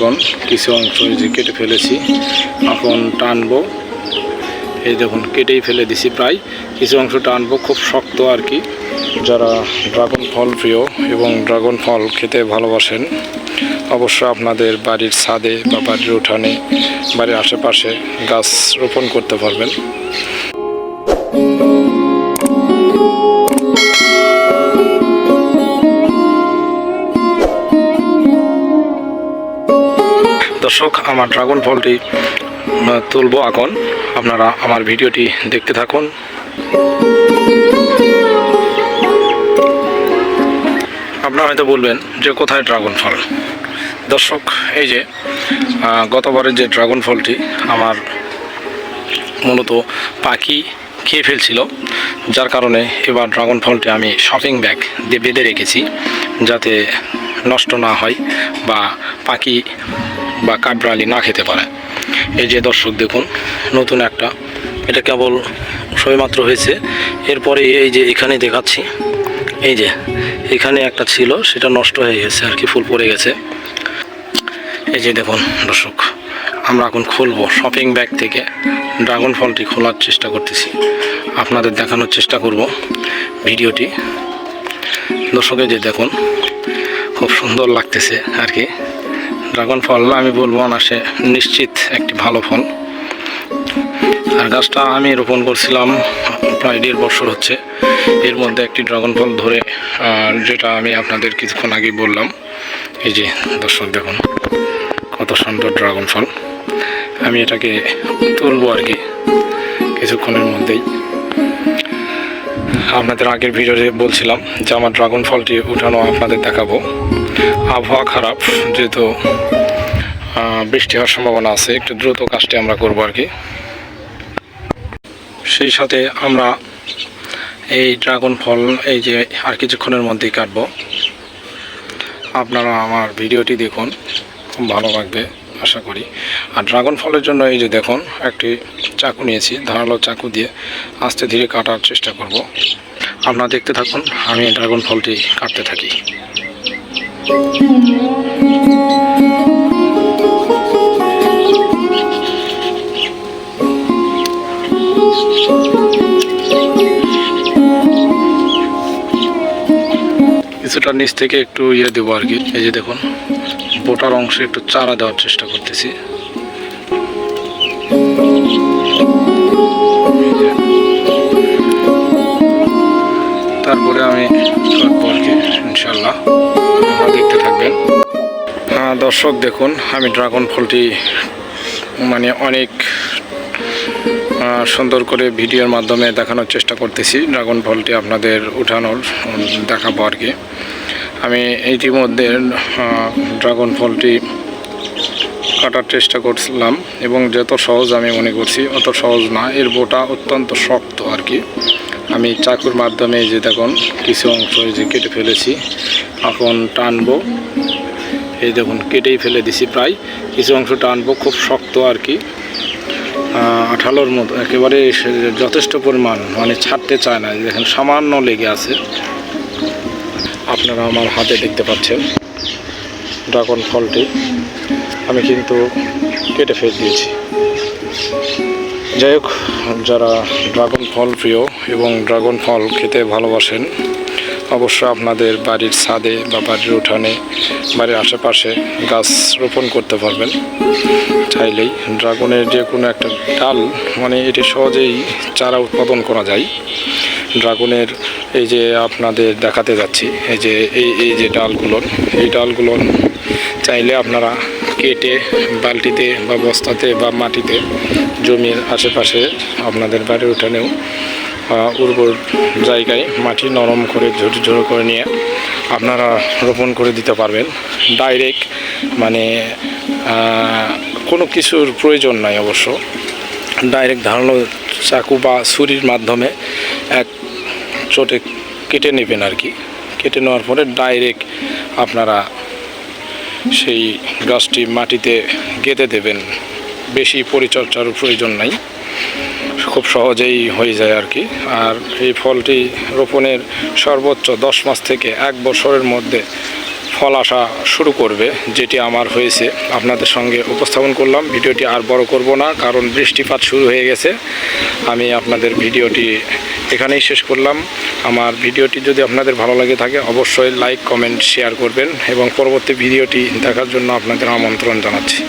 এখন কিছু অংশ যে কেটে ফেলেছি। এখন টানবো। এই দেখুন, কেটেই ফেলে দিছি প্রায়। কিছু অংশ টানবো, খুব শক্ত আর কি। যারা ড্রাগন ফল প্রিয় এবং ড্রাগন ফল খেতে ভালোবাসেন অবশ্য আপনাদের বাড়ির ছাদে বা বাড়ির উঠানে, বাড়ির আশেপাশে গাছ রোপণ করতে পারবেন। দর্শক, আমার ড্রাগন ফলটি তুলবো এখন। আপনারা আমার ভিডিওটি দেখতে থাকুন। আপনারা হয়তো বলবেন যে কোথায় ড্রাগন ফল দর্শক, এই যে গতবারের যে ড্রাগন ফলটি আমার মূলত পাখি খেয়ে ফেলছিল, যার কারণে এবার ড্রাগন ফলটি আমি শপিং ব্যাগ দিয়ে বেঁধে রেখেছি, যাতে নষ্ট না হয় বা পাখি বা কাঠবিড়ালি না খেতে পারে। এই যে দর্শক দেখুন, নতুন একটা, এটা কেবল সবেমাত্র হয়েছে। এরপরে এই যে এখানে দেখাচ্ছি, এই যে এখানে একটা ছিল, সেটা নষ্ট হয়ে গেছে, আর কি ফুল পড়ে গেছে। এই যে দেখুন দর্শক, আমরা এখন খুলবো শপিং ব্যাগ থেকে ড্রাগন ফলটি খোলার চেষ্টা করতেছি। আপনাদের দেখানোর চেষ্টা করব ভিডিওটি। দর্শকে যে দেখুন, খুব সুন্দর লাগতেছে আর কি। ড্রাগন ফল, আমি বলব অনাসে নিশ্চিত একটি ভালো ফল। আর গাছটা আমি রোপণ করছিলাম প্রায় দেড় বছর হচ্ছে। এর মধ্যে একটি ড্রাগন ফল ধরে যেটা আমি আপনাদের কিছুক্ষণ আগে বললাম। এই যে, দর্শক দেখুন, কত সুন্দর ড্রাগন ফল। আমি এটাকে তুলবো আর কি, কিছুক্ষণের মধ্যেই। আপনাদের আগের ভিডিওতে বলছিলাম যে আমার ড্রাগন ফলটি উঠানো আপনাদের দেখাবো। আবহাওয়া খারাপ, যেহেতু বৃষ্টি হওয়ার সম্ভাবনা আছে, একটু দ্রুত কাজটি আমরা করব আর কি। সেই সাথে আমরা এই ড্রাগন ফল এই যে আর কিছুক্ষণের মধ্যেই কাটবো। আপনারা আমার ভিডিওটি দেখুন, খুব ভালো লাগবে। আশা করি। আর ড্রাগন ফলের জন্য এই যে দেখুন, একটি চাকু নিয়েছি, ধারালো চাকু দিয়ে আস্তে ধীরে কাটার চেষ্টা করব। আপনারা দেখতে থাকুন, আমি ড্রাগন ফলটি কাটতে থাকি। কিছুটা নিচ থেকে একটু ইয়ে দেবো আর কি। এই যে দেখুন বোটার অংশে একটু চারা দেওয়ার চেষ্টা করতেছি। তারপরে আমি ইনশাল্লাহ দেখতে থাকবেন। হ্যাঁ দর্শক দেখুন, আমি ড্রাগন ফলটি মানে অনেক সুন্দর করে ভিডিওর মাধ্যমে দেখানোর চেষ্টা করতেছি। ড্রাগন ফলটি আপনাদের উঠানোর, দেখাবো আর কি। আমি ইতিমধ্যে ড্রাগন ফলটি কাটার চেষ্টা করছিলাম এবং যত সহজ আমি মনে করছি, অত সহজ না। এর বোটা অত্যন্ত শক্ত আর কি। আমি চাকুর মাধ্যমে যে দেখুন, কিছু অংশ যে কেটে ফেলেছি। এখন টানবো। এই দেখুন, কেটেই ফেলে দিছি প্রায়। কিছু অংশ টানবো, খুব শক্ত আর কি। আঠালোর মতো, একেবারে যথেষ্ট পরিমাণ মানে ছাড়তে চায় না। দেখেন, সামান্য লেগে আছে। আপনারা আমার হাতে দেখতে পাচ্ছেন ড্রাগন ফলটি। আমি কিন্তু কেটে ফেলে দিয়েছি। যাই হোক, যারা ড্রাগন ফল প্রিয় এবং ড্রাগন ফল খেতে ভালোবাসেন অবশ্য আপনাদের বাড়ির ছাদে বা বাড়ির উঠানে, বাড়ির আশেপাশে গাছ রোপণ করতে পারবেন। চাইলেই ড্রাগনের যে কোনো একটা ডাল মানে এটি সহজেই চারা উৎপাদন করা যায়। ড্রাগনের এই যে আপনাদের দেখাতে যাচ্ছি, এই যে, এই এই যে ডালগুলো, এই ডালগুলো চাইলে আপনারা কেটে বালতিতে বা বস্তাতে বা মাটিতে জমির আশেপাশে আপনাদের বাড়ির উঠানেও উর্বর জায়গায় মাটি নরম করে ঝুড়ো ঝুড়ো করে নিয়ে আপনারা রোপণ করে দিতে পারবেন। ডাইরেক্ট মানে কোনো কিছুর প্রয়োজন নাই অবশ্য। ডাইরেক্ট ধারালো চাকু বা ছুরির মাধ্যমে এক চোটে কেটে নেবেন আর কি। কেটে নেওয়ার পরে ডাইরেক্ট আপনারা সেই গাছটি মাটিতে গেঁথে দেবেন। বেশি পরিচর্যার প্রয়োজন নাই। খুব সহজেই হয়ে যায় আর কি। আর এই ফলটি রোপণের সর্বোচ্চ দশ মাস থেকে এক বছরের মধ্যে ফল আসা শুরু করবে, যেটি আমার হয়েছে। আপনাদের সঙ্গে উপস্থাপন করলাম। ভিডিওটি আর বড় করব না, কারণ বৃষ্টিপাত শুরু হয়ে গেছে। আমি আপনাদের ভিডিওটি এখানেই শেষ করলাম। আমার ভিডিওটি যদি আপনাদের ভালো লাগে থাকে, অবশ্যই লাইক, কমেন্ট, শেয়ার করবেন এবং পরবর্তী ভিডিওটি দেখার জন্য আপনাদের আমন্ত্রণ জানাচ্ছি।